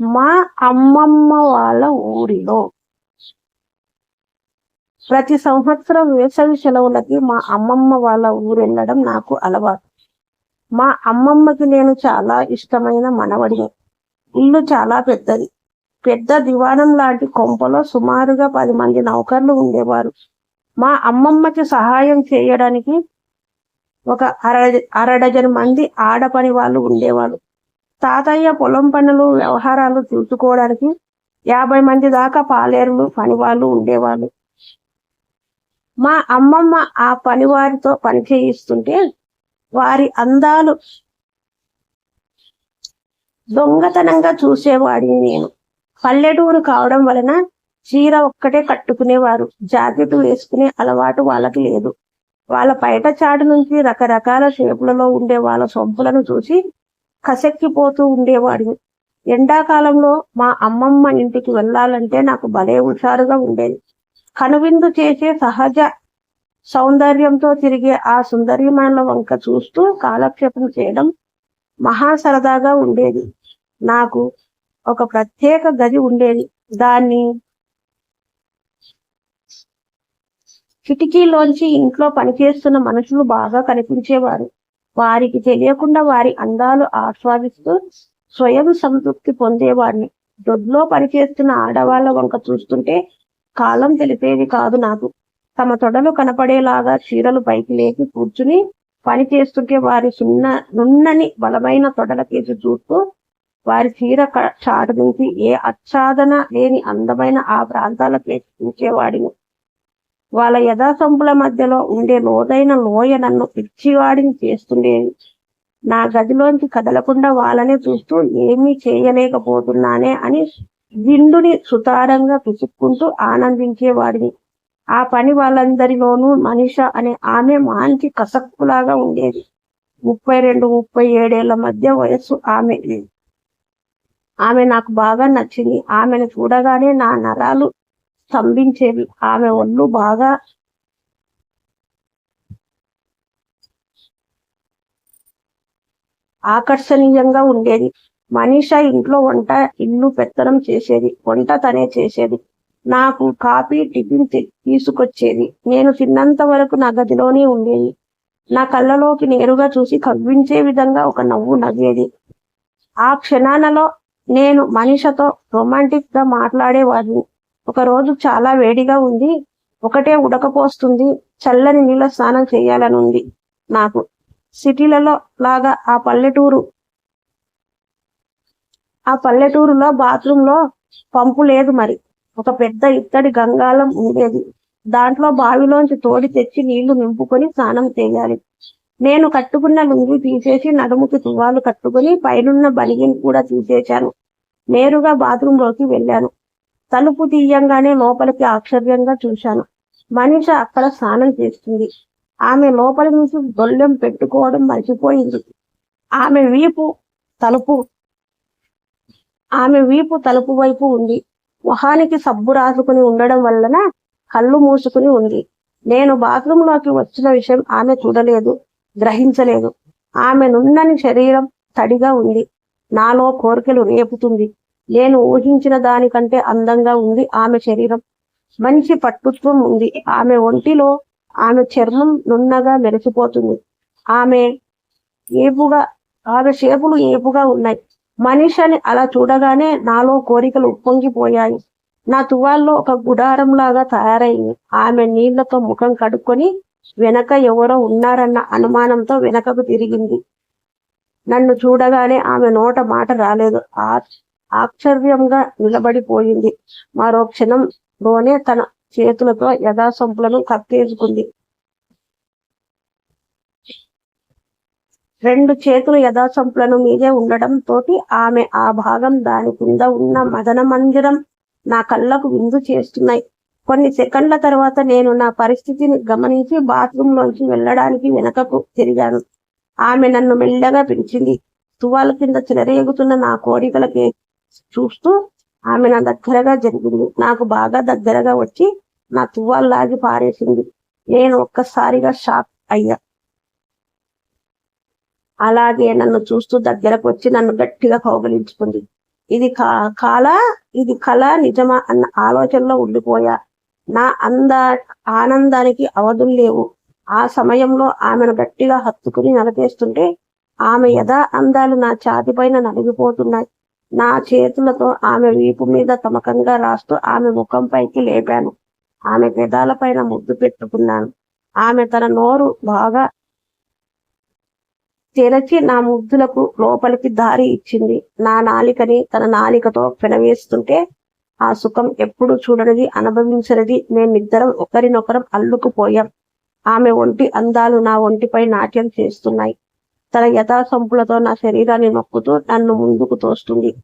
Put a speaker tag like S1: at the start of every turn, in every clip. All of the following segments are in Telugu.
S1: మా అమ్మమ్మ వాళ్ళ ఊరిలో. ప్రతి సంవత్సరం వేసవి సెలవులకి మా అమ్మమ్మ వాళ్ళ ఊరు వెళ్ళడం నాకు అలవాటు. మా అమ్మమ్మకి నేను చాలా ఇష్టమైన మనవడిని. ఇల్లు చాలా పెద్దది. పెద్ద దివాణం లాంటి కొంపలో సుమారుగా పది మంది నౌకర్లు ఉండేవారు. మా అమ్మమ్మకి సహాయం చేయడానికి ఒక అర అరడజన్ మంది ఆడపని వాళ్ళు ఉండేవాళ్ళు. తాతయ్య పొలం పనులు వ్యవహారాలు చూసుకోవడానికి యాభై మంది దాకా పాలేరులు పని వాళ్ళు ఉండేవాళ్ళు. మా అమ్మమ్మ ఆ పనివారితో పని చేయిస్తుంటే వారి అందాలు దొంగతనంగా చూసేవాడిని నేను. పల్లెటూరు కావడం వలన చీర ఒక్కటే కట్టుకునేవారు. జాకెట్ వేసుకునే అలవాటు వాళ్ళకి లేదు. వాళ్ళ పైట చాటు నుంచి రకరకాల షేపులలో ఉండే వాళ్ళ సొంపులను చూసి కసెక్కిపోతూ ఉండేవాడిని. ఎండాకాలంలో మా అమ్మమ్మ ఇంటికి వెళ్ళాలంటే నాకు భలే హుషారుగా ఉండేది. కనువిందు చేసే సహజ సౌందర్యంతో తిరిగే ఆ సుందరిమాల వంక చూస్తూ కాలక్షేపం చేయడం మహా సరదాగా ఉండేది. నాకు ఒక ప్రత్యేక గది ఉండేది. దాన్ని కిటికీలోంచి ఇంట్లో పనిచేస్తున్న మనుషులు బాగా కనిపించేవారు. వారికి తెలియకుండా వారి అందాలు ఆస్వాదిస్తూ స్వయం సంతృప్తి పొందేవాడిని దొడ్లో పనిచేస్తున్న ఆడవాళ్ళ వంక చూస్తుంటే కాలం తెలిపేది కాదు నాకు. తమ తొడలు కనపడేలాగా చీరలు పైకి లేపి కూర్చుని పని చేస్తుంటే వారి సున్న నున్నని బలమైన తొడల కేసి చూస్తూ వారి చీర చాటు నుంచి ఏ ఆచ్ఛాదన లేని అందమైన ఆ ప్రాంతాల కేసి చూచేవాడిని వాళ్ళ యథాసంపుల మధ్యలో ఉండే లోతైన లోయ నన్ను పిచ్చివాడిని చేస్తుండేది నా గదిలోంచి కదలకుండా వాళ్ళనే చూస్తూ ఏమీ చేయలేకపోతున్నానే అని విండుని సుతారంగా పిసుక్కుంటూ ఆనందించేవాడిని. ఆ పని వాళ్ళందరిలోనూ మనిష అనే ఆమె మంచి కసక్కులాగా ఉండేది. ముప్పై రెండు ముప్పై ఏడేళ్ళ మధ్య వయస్సు ఆమె. ఆమె నాకు బాగా నచ్చింది. ఆమెను చూడగానే నా నరాలు స్తంభించేవి ఆమె ఒళ్ళు బాగా ఆకర్షణీయంగా ఉండేది. మనీష ఇంట్లో వంట ఇల్లు పెత్తనం చేసేది. వంట తనే చేసేది. నాకు కాఫీ టిఫిన్ తీసుకొచ్చేది. నేను తిన్నంత వరకు నా గదిలోనే ఉండేది. నా కళ్ళలోకి నేరుగా చూసి కవ్వించే విధంగా ఒక నవ్వు నవ్వేది. ఆ క్షణాలలో నేను మనిషతో రొమాంటిక్గా మాట్లాడేవాడిని. ఒక రోజు చాలా వేడిగా ఉంది. ఒకటే ఉడకపోస్తుంది. చల్లని నీళ్ళ స్నానం చేయాలని ఉంది నాకు. సిటీలలో లాగా ఆ పల్లెటూరు ఆ పల్లెటూరులో బాత్రూంలో పంపు లేదు మరి. ఒక పెద్ద ఇత్తడి గంగాళం ఉండేది. దాంట్లో బావిలోంచి తోడి తెచ్చి నీళ్ళు నింపుకొని స్నానం చేయాలి. నేను కట్టుకున్న లుంగి తీసేసి నడుముకి తువ్వాలు కట్టుకుని పైనున్న బలిగిని కూడా తీసేశాను. నేరుగా బాత్రూంలోకి వెళ్ళాను. తలుపు తీయంగానే లోపలికి ఆశ్చర్యంగా చూశాను. మనిషి అక్కడ స్నానం చేస్తుంది. ఆమె లోపల నుంచి గొల్లెం పెట్టుకోవడం మర్చిపోయింది. ఆమె వీపు తలుపు ఆమె వీపు తలుపు వైపు ఉంది. మొహానికి సబ్బు రాసుకుని ఉండడం వలన కళ్ళు మూసుకుని ఉంది. నేను బాత్రూంలోకి వచ్చిన విషయం ఆమె చూడలేదు గ్రహించలేదు. ఆమె నున్నని శరీరం తడిగా ఉంది. నాలో కోరికలు రేపుతుంది. నేను ఊహించిన దానికంటే అందంగా ఉంది ఆమె శరీరం. మంచి పట్టుత్వం ఉంది. ఆమె ఒంటిలో ఆమె చర్మం నున్నగా మెరిసిపోతుంది. ఆమె ఏపుగా ఆమె షేపులు ఏపుగా ఉన్నాయి. మనిషిని అలా చూడగానే నాలో కోరికలు ఉప్పొంగిపోయాయి. నా తువాల్లో ఒక గుడారం లాగా తయారైంది. ఆమె నీళ్ళతో ముఖం కడుక్కొని వెనక ఎవరో ఉన్నారన్న అనుమానంతో వెనకకు తిరిగింది. నన్ను చూడగానే ఆమె నోట మాట రాలేదు. ఆ ఆశ్చర్యంగా నిలబడిపోయింది. మరో క్షణంలోనే తన చేతులతో యథాసంపులను కత్తేసుకుంది రెండు చేతులు యథాసంపులను మీదే ఉండడం తోటి ఆమె ఆ భాగం దాని కింద ఉన్న మదన మందిరం నా కళ్ళకు విందు చేస్తున్నాయి. కొన్ని సెకండ్ల తర్వాత నేను నా పరిస్థితిని గమనించి బాత్రూమ్ లోంచి వెళ్ళడానికి వెనకకు తిరిగాను. ఆమె నన్ను మెల్లగా పిలిచింది. తువాల కింద చెలరేగుతున్న నా కోరికలకి చూస్తూ ఆమె నా దగ్గరగా జరిగింది. నాకు బాగా దగ్గరగా వచ్చి నా తువ్వాలు లాగి పారేసింది. నేను ఒక్కసారిగా షాక్ అయ్యా. అలాగే నన్ను చూస్తూ దగ్గరకు వచ్చి నన్ను గట్టిగా కౌగలించుకుంది. ఇది కాల ఇది కళ నిజమా అన్న ఆలోచనలో ఉండిపోయా. నా అంద ఆనందానికి అవధులు లేవు. ఆ సమయంలో ఆమెను గట్టిగా హత్తుకుని నలిపేస్తుంటే ఆమె యథా అందాలు నా ఛాతి పైన నలిగిపోతున్నాయి. నా చేతులతో ఆమె వీపు మీద తమకంగా రాస్తూ ఆమె ముఖంపైకి లేపాను. ఆమె పెదాల పైన ముద్దు పెట్టుకున్నాను. ఆమె తన నోరు బాగా తెరచి నా ముద్దులకు లోపలికి దారి ఇచ్చింది. నా నాలికని తన నాలికతో పెనవేస్తుంటే ఆ సుఖం ఎప్పుడు చూడనిది అనుభవించనిది. మేమిద్దరం ఒకరినొకరం అల్లుకుపోయాం. ఆమె ఒంటి అందాలు నా ఒంటిపై నాట్యం చేస్తున్నాయి. తన యథాసంపులతో నా శరీరాన్ని నొక్కుతూ నన్ను ముందుకు తోస్తుంది.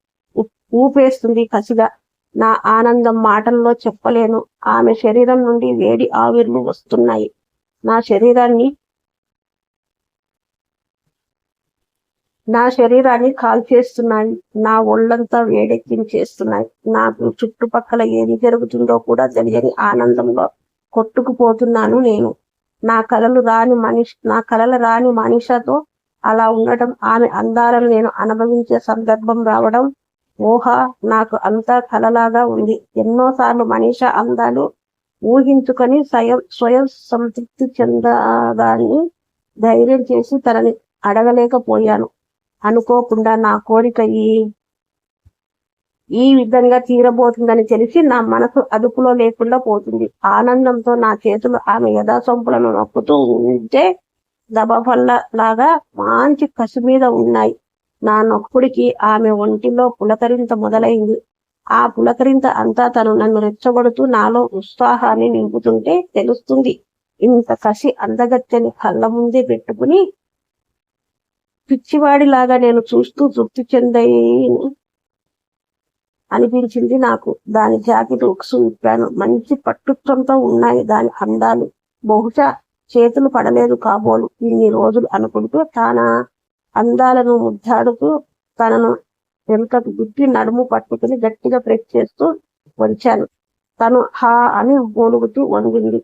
S1: ఊపేస్తుంది కసిగా. నా ఆనందం మాటల్లో చెప్పలేను. ఆమె శరీరం నుండి వేడి ఆవిర్లు వస్తున్నాయి. నా శరీరాన్ని నా శరీరాన్ని కాల్చేస్తున్నాయి. నా ఒళ్ళంతా వేడెక్కించేస్తున్నాయి. నాకు చుట్టుపక్కల ఏమి జరుగుతుందో కూడా తెలియని ఆనందంలో కొట్టుకుపోతున్నాను నేను. నా కలలు రాని మనిషి నా కలలు రాని మనిషతో అలా ఉండటం ఆమె అందాలను నేను అనుభవించే సందర్భం రావడం ఊహ నాకు అంతా కలలాగా ఉంది. ఎన్నోసార్లు మనీష అందాలు ఊహించుకొని స్వయం స్వయం సంతృప్తి చెందదాన్ని ధైర్యం చేసి తనని అడగలేకపోయాను. అనుకోకుండా నా కోరిక ఈ ఈ విధంగా తీరబోతుందని తెలిసి నా మనసు అదుపులో లేకుండా పోతుంది. ఆనందంతో నా చేతులు ఆమె యథాసంపులను నొక్కుతూ ఉంటే దబఫల్ల లాగా మంచి కసి మీద ఉన్నాయి. నా నొప్పుడికి ఆమె ఒంటిలో పులకరింత మొదలైంది. ఆ పులకరింత అంతా తను నన్ను రెచ్చగొడుతూ నాలో ఉత్సాహాన్ని నింపుతుంటే తెలుస్తుంది. ఇంత కసి అందగత్తెని కళ్ళ ముందే పెట్టుకుని పిచ్చివాడిలాగా నేను చూస్తూ తృప్తి చెందయ్యను అనిపించింది నాకు. దాని జాకెట్ ఉక్సు విప్పాను. మంచి పట్టుత్వంతో ఉన్నాయి దాని అందాలు. బహుశా చేతులు పడలేదు కాబోలు ఇన్ని రోజులు అనుకుంటూ తన అందాలను ముద్దాడుతూ తనను వెనుకకు గుట్టి నడుము పట్టుకుని గట్టిగా ప్రెస్ చేస్తూ వచ్చాను. తను హా అని మూలుగుతూ వంగింది